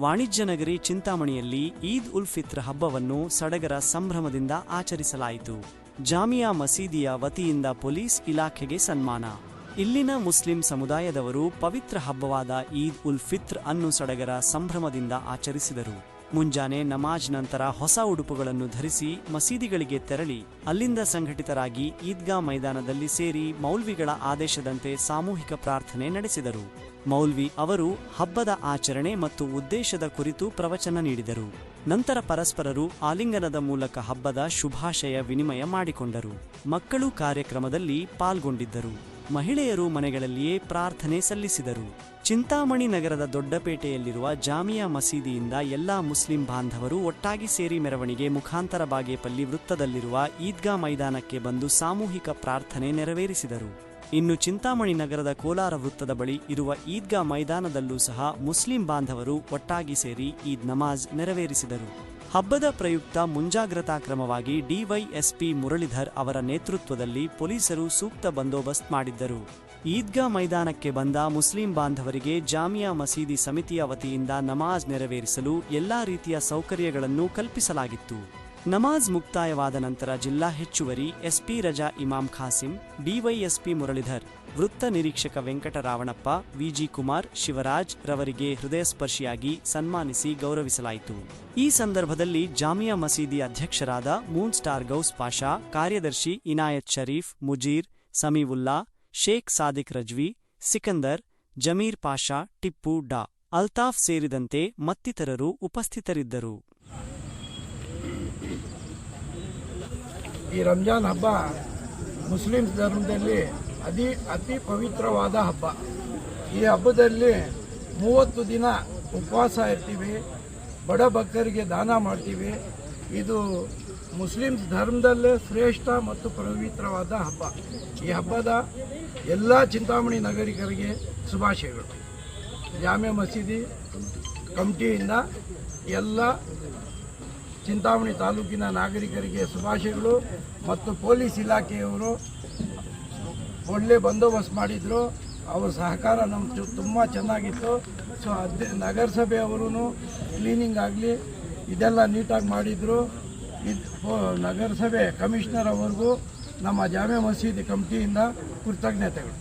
ವಾಣಿಜ್ಯ ನಗರಿ ಚಿಂತಾಮಣಿಯಲ್ಲಿ ಈದ್ ಉಲ್ ಫಿತ್ರ್ ಹಬ್ಬವನ್ನು ಸಡಗರ ಸಂಭ್ರಮದಿಂದ ಆಚರಿಸಲಾಯಿತು. ಜಾಮಿಯಾ ಮಸೀದಿಯ ವತಿಯಿಂದ ಪೊಲೀಸ್ ಇಲಾಖೆಗೆ ಸನ್ಮಾನ. ಇಲ್ಲಿನ ಮುಸ್ಲಿಂ ಸಮುದಾಯದವರು ಪವಿತ್ರ ಹಬ್ಬವಾದ ಈದ್ ಉಲ್ ಫಿತ್ರ್ ಅನ್ನು ಸಡಗರ ಸಂಭ್ರಮದಿಂದ ಆಚರಿಸಿದರು. ಮುಂಜಾನೆ ನಮಾಜ್ ನಂತರ ಹೊಸ ಉಡುಪುಗಳನ್ನು ಧರಿಸಿ ಮಸೀದಿಗಳಿಗೆ ತೆರಳಿ, ಅಲ್ಲಿಂದ ಸಂಘಟಿತರಾಗಿ ಈದ್ಗಾ ಮೈದಾನದಲ್ಲಿ ಸೇರಿ ಮೌಲ್ವಿಗಳ ಆದೇಶದಂತೆ ಸಾಮೂಹಿಕ ಪ್ರಾರ್ಥನೆ ನಡೆಸಿದರು. ಮೌಲ್ವಿ ಅವರು ಹಬ್ಬದ ಆಚರಣೆ ಮತ್ತು ಉದ್ದೇಶದ ಕುರಿತು ಪ್ರವಚನ ನೀಡಿದರು. ನಂತರ ಪರಸ್ಪರರು ಆಲಿಂಗನದ ಮೂಲಕ ಹಬ್ಬದ ಶುಭಾಶಯ ವಿನಿಮಯ ಮಾಡಿಕೊಂಡರು. ಮಕ್ಕಳು ಕಾರ್ಯಕ್ರಮದಲ್ಲಿ ಪಾಲ್ಗೊಂಡಿದ್ದರು. ಮಹಿಳೆಯರು ಮನೆಗಳಲ್ಲಿಯೇ ಪ್ರಾರ್ಥನೆ ಸಲ್ಲಿಸಿದರು. ಚಿಂತಾಮಣಿ ನಗರದ ದೊಡ್ಡಪೇಟೆಯಲ್ಲಿರುವ ಜಾಮಿಯಾ ಮಸೀದಿಯಿಂದ ಎಲ್ಲಾ ಮುಸ್ಲಿಂ ಬಾಂಧವರು ಒಟ್ಟಾಗಿ ಸೇರಿ ಮೆರವಣಿಗೆ ಮುಖಾಂತರ ಬಾಗೇಪಲ್ಲಿ ವೃತ್ತದಲ್ಲಿರುವ ಈದ್ಗಾ ಮೈದಾನಕ್ಕೆ ಬಂದು ಸಾಮೂಹಿಕ ಪ್ರಾರ್ಥನೆ ನೆರವೇರಿಸಿದರು. ಇನ್ನು ಚಿಂತಾಮಣಿ ನಗರದ ಕೋಲಾರ ವೃತ್ತದ ಬಳಿ ಇರುವ ಈದ್ಗಾ ಮೈದಾನದಲ್ಲೂ ಸಹ ಮುಸ್ಲಿಂ ಬಾಂಧವರು ಒಟ್ಟಾಗಿ ಸೇರಿ ಈದ್ ನಮಾಜ್ ನೆರವೇರಿಸಿದರು. ಹಬ್ಬದ ಪ್ರಯುಕ್ತ ಮುಂಜಾಗ್ರತಾ ಕ್ರಮವಾಗಿ ಡಿವೈಎಸ್ಪಿ ಮುರಳೀಧರ್ ಅವರ ನೇತೃತ್ವದಲ್ಲಿ ಪೊಲೀಸರು ಸೂಕ್ತ ಬಂದೋಬಸ್ತ್ ಮಾಡಿದ್ದರು. ಈದ್ಗಾ ಮೈದಾನಕ್ಕೆ ಬಂದ ಮುಸ್ಲಿಂ ಬಾಂಧವರಿಗೆ ಜಾಮಿಯಾ ಮಸೀದಿ ಸಮಿತಿಯ ವತಿಯಿಂದ ನಮಾಜ್ ನೆರವೇರಿಸಲು ಎಲ್ಲಾ ರೀತಿಯ ಸೌಕರ್ಯಗಳನ್ನು ಕಲ್ಪಿಸಲಾಗಿತ್ತು. ನಮಾಜ್ ಮುಕ್ತಾಯವಾದ ನಂತರ ಜಿಲ್ಲಾ ಹೆಚ್ಚುವರಿ ಎಸ್ಪಿ ರಜಾ ಇಮಾಮ್ ಖಾಸಿಂ, ಡಿವೈಎಸ್ಪಿ ಮುರಳೀಧರ್, ವೃತ್ತ ನಿರೀಕ್ಷಕ ವೆಂಕಟರಾವಣಪ್ಪ, ವಿಜಿ ಕುಮಾರ್, ಶಿವರಾಜ್ ರವರಿಗೆ ಹೃದಯಸ್ಪರ್ಶಿಯಾಗಿ ಸನ್ಮಾನಿಸಿ ಗೌರವಿಸಲಾಯಿತು. ಈ ಸಂದರ್ಭದಲ್ಲಿ ಜಾಮಿಯಾ ಮಸೀದಿ ಅಧ್ಯಕ್ಷರಾದ ಮೂನ್ ಸ್ಟಾರ್ ಗೌಸ್ ಪಾಷಾ, ಕಾರ್ಯದರ್ಶಿ ಇನಾಯತ್ ಶರೀಫ್, ಮುಜೀರ್, ಸಮೀವುಲ್ಲಾ, ಶೇಖ್ ಸಾದಿಕ್ ರಜ್ವಿ, ಸಿಕಂದರ್, ಜಮೀರ್ ಪಾಷಾ, ಟಿಪ್ಪು ಡಾ ಅಲ್ತಾಫ್ ಸೇರಿದಂತೆ ಮತ್ತಿತರರು ಉಪಸ್ಥಿತರಿದ್ದರು. ಈ ರಂಜಾನ್ ಹಬ್ಬ ಮುಸ್ಲಿಮ್ಸ್ ಧರ್ಮದಲ್ಲಿ ಅತಿ ಅತಿ ಪವಿತ್ರವಾದ ಹಬ್ಬ. ಈ ಹಬ್ಬದಲ್ಲಿ ಮೂವತ್ತು ದಿನ ಉಪವಾಸ ಇರ್ತೀವಿ, ಬಡ ಭಕ್ತರಿಗೆ ದಾನ ಮಾಡ್ತೀವಿ. ಇದು ಮುಸ್ಲಿಮ್ಸ್ ಧರ್ಮದಲ್ಲೇ ಶ್ರೇಷ್ಠ ಮತ್ತು ಪವಿತ್ರವಾದ ಹಬ್ಬ. ಈ ಹಬ್ಬದ ಎಲ್ಲ ಚಿಂತಾಮಣಿ ನಾಗರಿಕರಿಗೆ ಶುಭಾಶಯಗಳು. ಜಾಮೆ ಮಸೀದಿ ಕಮಿಟಿಯಿಂದ ಎಲ್ಲ ಚಿಂತಾಮಣಿ ತಾಲೂಕಿನ ನಾಗರಿಕರಿಗೆ ಶುಭಾಶಯಗಳು ಮತ್ತು ಪೊಲೀಸ್ ಇಲಾಖೆಯವರು ಒಳ್ಳೆ ಬಂದೋಬಸ್ತ್ ಮಾಡಿದರು. ಅವ್ರ ಸಹಕಾರ ನಮ್ಮ ತುಂಬ ಚೆನ್ನಾಗಿತ್ತು. ಸೊ, ಅದೇ ನಗರಸಭೆಯವರು ಕ್ಲೀನಿಂಗ್ ಆಗಲಿ ಇದೆಲ್ಲ ನೀಟಾಗಿ ಮಾಡಿದರು. ಇದು ನಗರಸಭೆ ಕಮಿಷನರ್ ಅವರಿಗೂ ನಮ್ಮ ಜಾಮೆ ಮಸೀದಿ ಕಮಿಟಿಯಿಂದ ಕೃತಜ್ಞತೆಗಳು.